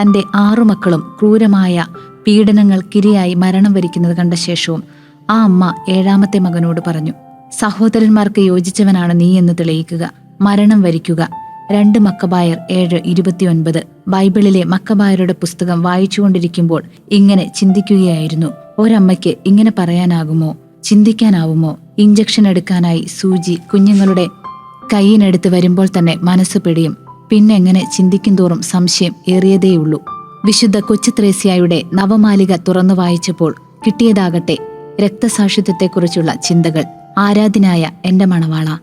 തന്റെ ആറു മക്കളും ക്രൂരമായ പീഡനങ്ങൾക്കിരയായി മരണം വരിക്കുന്നത് കണ്ട ശേഷവും ആ അമ്മ ഏഴാമത്തെ മകനോട് പറഞ്ഞു സഹോദരന്മാർക്ക് യോജിച്ചവനാണ് നീ എന്ന് തെളിയിക്കുക. മരണം വരിക്കുക. രണ്ട് മക്കബായർ ഏഴ് ഇരുപത്തിയൊൻപത്. ബൈബിളിലെ മക്കബായരുടെ പുസ്തകം വായിച്ചുകൊണ്ടിരിക്കുമ്പോൾ ഇങ്ങനെ ചിന്തിക്കുകയായിരുന്നു. ഒരമ്മയ്ക്ക് ഇങ്ങനെ പറയാനാകുമോ? ചിന്തിക്കാനാവുമോ? ഇഞ്ചക്ഷൻ എടുക്കാനായി സൂചി കുഞ്ഞുങ്ങളുടെ കൈയിനെടുത്ത് വരുമ്പോൾ തന്നെ മനസ്സ് പിടിയും. പിന്നെ എങ്ങനെ ചിന്തിക്കും തോറും സംശയം ഏറിയതേയുള്ളൂ. വിശുദ്ധ കൊച്ചു ത്രേസ്യായുടെ നവമാലിക തുറന്നു വായിച്ചപ്പോൾ കിട്ടിയതാകട്ടെ രക്തസാക്ഷിത്വത്തെക്കുറിച്ചുള്ള ചിന്തകൾ. ആരാധനായ എന്റെ മണവാള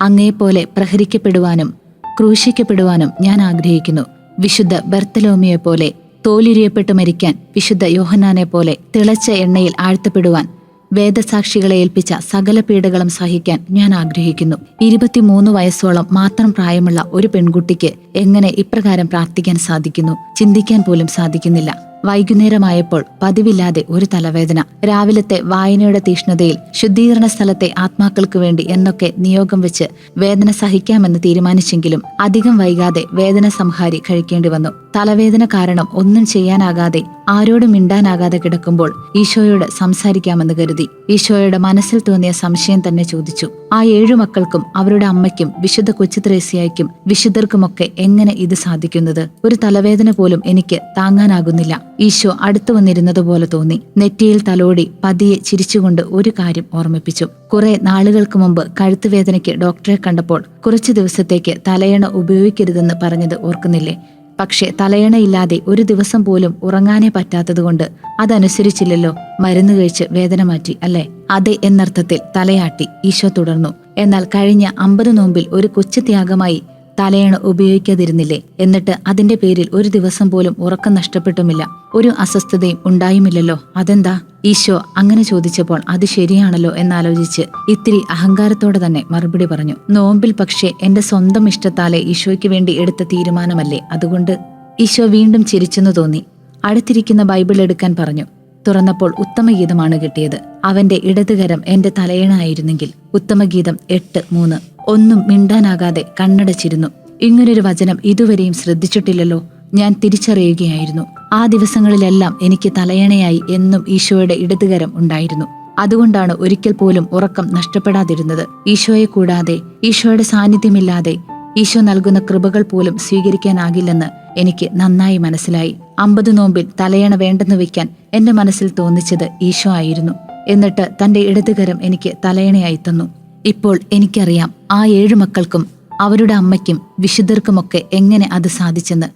അങ്ങയെപ്പോലെ പ്രഹരിക്കപ്പെടുവാനും ക്രൂശിക്കപ്പെടുവാനും ഞാൻ ആഗ്രഹിക്കുന്നു. വിശുദ്ധ ബർത്തലോമിയെ പോലെ തോലുരിയപ്പെട്ടു മരിക്കാൻ വിശുദ്ധ യോഹന്നാനെ പോലെ തിളച്ച എണ്ണയിൽ ആഴ്ത്തപ്പെടുവാൻ വേദസാക്ഷികളെ ഏൽപ്പിച്ച സകല പീഡകളും സഹിക്കാൻ ഞാൻ ആഗ്രഹിക്കുന്നു. ഇരുപത്തിമൂന്ന് വയസ്സോളം മാത്രം പ്രായമുള്ള ഒരു പെൺകുട്ടിക്ക് എങ്ങനെ ഇപ്രകാരം പ്രാർത്ഥിക്കാൻ സാധിക്കുന്നു? ചിന്തിക്കാൻ പോലും സാധിക്കുന്നില്ല. വൈകുന്നേരമായപ്പോൾ പതിവില്ലാതെ ഒരു തലവേദന. രാവിലത്തെ വായനയുടെ തീഷ്ണതയിൽ ശുദ്ധീകരണ സ്ഥലത്തെ ആത്മാക്കൾക്ക് വേണ്ടി എന്നൊക്കെ നിയോഗം വെച്ച് വേദന സഹിക്കാമെന്ന് തീരുമാനിച്ചെങ്കിലും അധികം വൈകാതെ വേദന സംഹാരി കഴിക്കേണ്ടി വന്നു. തലവേദന കാരണം ഒന്നും ചെയ്യാനാകാതെ ആരോടും മിണ്ടാനാകാതെ കിടക്കുമ്പോൾ ഈശോയോട് സംസാരിക്കാമെന്ന് കരുതി. ഈശോയുടെ മനസ്സിൽ തോന്നിയ സംശയം തന്നെ ചോദിച്ചു. ആ ഏഴു മക്കൾക്കും അവരുടെ അമ്മയ്ക്കും വിശുദ്ധ കൊച്ചുത്രേസ്യായ്ക്കും വിശുദ്ധർക്കുമൊക്കെ എങ്ങനെ ഇത് സാധിക്കുന്നത്? ഒരു തലവേദന പോലും എനിക്ക് താങ്ങാനാകുന്നില്ല. ഈശോ അടുത്തു വന്നിരുന്നതുപോലെ തോന്നി. നെറ്റിയിൽ തലോടി പതിയെ ചിരിച്ചുകൊണ്ട് ഒരു കാര്യം ഓർമ്മിപ്പിച്ചു. കുറെ നാളുകൾക്ക് മുമ്പ് കഴുത്തുവേദനയ്ക്ക് ഡോക്ടറെ കണ്ടപ്പോൾ കുറച്ചു ദിവസത്തേക്ക് തലയണ ഉപയോഗിക്കരുതെന്ന് പറഞ്ഞത് ഓർക്കുന്നില്ലേ? പക്ഷെ തലയണയില്ലാതെ ഒരു ദിവസം പോലും ഉറങ്ങാനേ പറ്റാത്തതുകൊണ്ട് അതനുസരിച്ചില്ലല്ലോ. മരുന്ന് കഴിച്ച് വേദന മാറ്റി അല്ലേ? അതെ എന്നർത്ഥത്തിൽ തലയാട്ടി ഈശോ തുടർന്നു. എന്നാൽ കഴിഞ്ഞ അമ്പത് നോമ്പിൽ ഒരു കൊച്ചു ത്യാഗമായി തലയണ ഉപയോഗിക്കാതിരുന്നില്ലേ? എന്നിട്ട് അതിന്റെ പേരിൽ ഒരു ദിവസം പോലും ഉറക്കം നഷ്ടപ്പെട്ടുമില്ല. ഒരു അസ്വസ്ഥതയും ഉണ്ടായുമില്ലല്ലോ. അതെന്താ? ഈശോ അങ്ങനെ ചോദിച്ചപ്പോൾ അത് ശരിയാണല്ലോ എന്നാലോചിച്ച് ഇത്തിരി അഹങ്കാരത്തോടെ തന്നെ മറുപടി പറഞ്ഞു. നോമ്പിൽ പക്ഷേ എന്റെ സ്വന്തം ഇഷ്ടത്താലെ ഈശോയ്ക്ക് വേണ്ടി എടുത്ത തീരുമാനമല്ലേ? അതുകൊണ്ട് ഈശോ വീണ്ടും ചിരിച്ചെന്നു തോന്നി. അടുത്തിരിക്കുന്ന ബൈബിൾ എടുക്കാൻ പറഞ്ഞു. തുറന്നപ്പോൾ ഉത്തമഗീതമാണ് കിട്ടിയത്. അവന്റെ ഇടതുകരം എന്റെ തലയണായിരുന്നെങ്കിൽ ഉത്തമഗീതം എട്ട് മൂന്ന്. ഒന്നും മിണ്ടാനാകാതെ കണ്ണടച്ചിരുന്നു. ഇങ്ങനൊരു വചനം ഇതുവരെയും ശ്രദ്ധിച്ചിട്ടില്ലല്ലോ. ഞാൻ തിരിച്ചറിയുകയായിരുന്നു. ആ ദിവസങ്ങളിലെല്ലാം എനിക്ക് തലയണയായി എന്നും ഈശോയുടെ ഇടതുകരം ഉണ്ടായിരുന്നു. അതുകൊണ്ടാണ് ഒരിക്കൽ പോലും ഉറക്കം നഷ്ടപ്പെടാതിരുന്നത്. ഈശോയെ കൂടാതെ ഈശോയുടെ സാന്നിധ്യമില്ലാതെ ഈശോ നൽകുന്ന കൃപകൾ പോലും സ്വീകരിക്കാനാകില്ലെന്ന് എനിക്ക് നന്നായി മനസ്സിലായി. അമ്പത് നോമ്പിൽ തലയണ വേണ്ടെന്ന് വെക്കാൻ എന്റെ മനസ്സിൽ തോന്നിച്ചത് ഈശോ ആയിരുന്നു. എന്നിട്ട് തന്റെ ഇടതുകരം എനിക്ക് തലയണയായി തന്നു. ഇപ്പോൾ എനിക്കറിയാം ആ ഏഴു മക്കൾക്കും അവരുടെ അമ്മയ്ക്കും വിശുദ്ധർക്കുമൊക്കെ എങ്ങനെ അത് സാധിച്ചെന്ന്.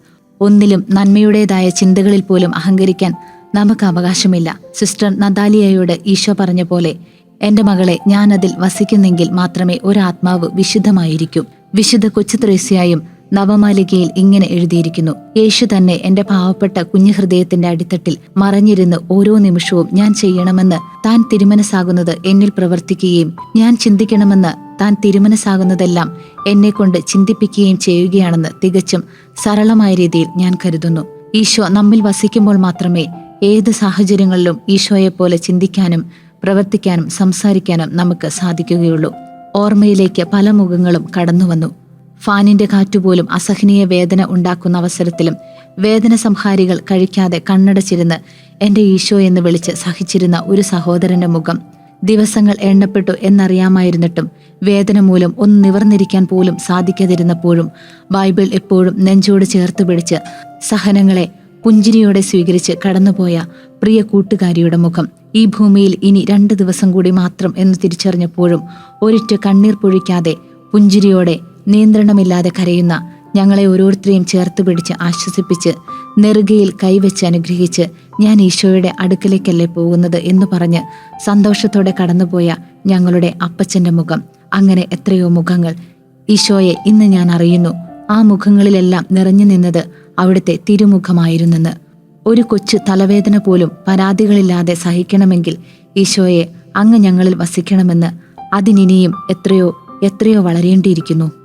ഒന്നിലും നന്മയുടേതായ ചിന്തകളിൽ പോലും അഹങ്കരിക്കാൻ നമുക്ക് അവകാശമില്ല. സിസ്റ്റർ നദാലിയയോട് ഈശോ പറഞ്ഞ പോലെ എന്റെ മകളെ ഞാൻ അതിൽ വസിക്കുന്നെങ്കിൽ മാത്രമേ ഒരാത്മാവ് വിശുദ്ധമായിരിക്കും. വിശുദ്ധ കൊച്ചു ത്രേസ്യായും നവമാലികയിൽ ഇങ്ങനെ എഴുതിയിരിക്കുന്നു. യേശു തന്നെ എന്റെ പാവപ്പെട്ട കുഞ്ഞു ഹൃദയത്തിന്റെ അടിത്തട്ടിൽ മറഞ്ഞിരുന്ന് ഓരോ നിമിഷവും ഞാൻ ചെയ്യണമെന്ന് താൻ തിരുമനസാകുന്നത് എന്നിൽ പ്രവർത്തിക്കുകയും ഞാൻ ചിന്തിക്കണമെന്ന് താൻ തിരുമനസാകുന്നതെല്ലാം എന്നെ കൊണ്ട് ചിന്തിപ്പിക്കുകയും ചെയ്യുകയാണെന്ന് തികച്ചും സരളമായ രീതിയിൽ ഞാൻ കരുതുന്നു. ഈശോ നമ്മിൽ വസിക്കുമ്പോൾ മാത്രമേ ഏത് സാഹചര്യങ്ങളിലും ഈശോയെപ്പോലെ ചിന്തിക്കാനും പ്രവർത്തിക്കാനും സംസാരിക്കാനും നമുക്ക് സാധിക്കുകയുള്ളൂ. ഓർമ്മയിലേക്ക് പല മുഖങ്ങളും കടന്നുവന്നു. ഫാനിന്റെ കാറ്റുപോലും അസഹനീയ വേദന ഉണ്ടാക്കുന്ന അവസരത്തിലും വേദന സംഹാരികൾ കഴിക്കാതെ കണ്ണടച്ചിരുന്ന് എന്റെ ഈശോ എന്ന് വിളിച്ച് സഹിച്ചിരുന്ന ഒരു സഹോദരന്റെ മുഖം ദിവസങ്ങൾ എണ്ണപ്പെട്ടു എന്നറിയാമായിരുന്നിട്ടും വേദന മൂലം ഒന്ന് നിവർന്നിരിക്കാൻ പോലും സാധിക്കാതിരുന്നപ്പോഴും ബൈബിൾ എപ്പോഴും നെഞ്ചോട് ചേർത്ത് പിടിച്ച് സഹനങ്ങളെ പുഞ്ചിരിയോടെ സ്വീകരിച്ച് കടന്നുപോയ പ്രിയ കൂട്ടുകാരിയുടെ മുഖം ഈ ഭൂമിയിൽ ഇനി രണ്ട് ദിവസം കൂടി മാത്രം എന്ന് തിരിച്ചറിഞ്ഞപ്പോഴും ഒരിറ്റ് കണ്ണീർ പൊഴിക്കാതെ പുഞ്ചിരിയോടെ നിയന്ത്രണമില്ലാതെ കരയുന്ന ഞങ്ങളെ ഓരോരുത്തരെയും ചേർത്ത് പിടിച്ച് ആശ്വസിപ്പിച്ച് നെറുകയിൽ കൈവച്ച് അനുഗ്രഹിച്ച് ഞാൻ ഈശോയുടെ അടുക്കലേക്കല്ലേ പോകുന്നത് എന്ന് പറഞ്ഞ് സന്തോഷത്തോടെ കടന്നുപോയ ഞങ്ങളുടെ അപ്പച്ചന്റെ മുഖം. അങ്ങനെ എത്രയോ മുഖങ്ങൾ ഈശോയെ ഇന്ന് ഞാൻ അറിയുന്നു. ആ മുഖങ്ങളിലെല്ലാം നിറഞ്ഞു നിന്നത് അവിടുത്തെ തിരുമുഖമായിരുന്നെന്ന്. ഒരു കൊച്ചു തലവേദന പോലും പരാതികളില്ലാതെ സഹിക്കണമെങ്കിൽ ഈശോയെ അങ്ങ് ഞങ്ങളിൽ വസിക്കണമെന്ന് അതിനിനിയും എത്രയോ എത്രയോ വളരേണ്ടിയിരിക്കുന്നു.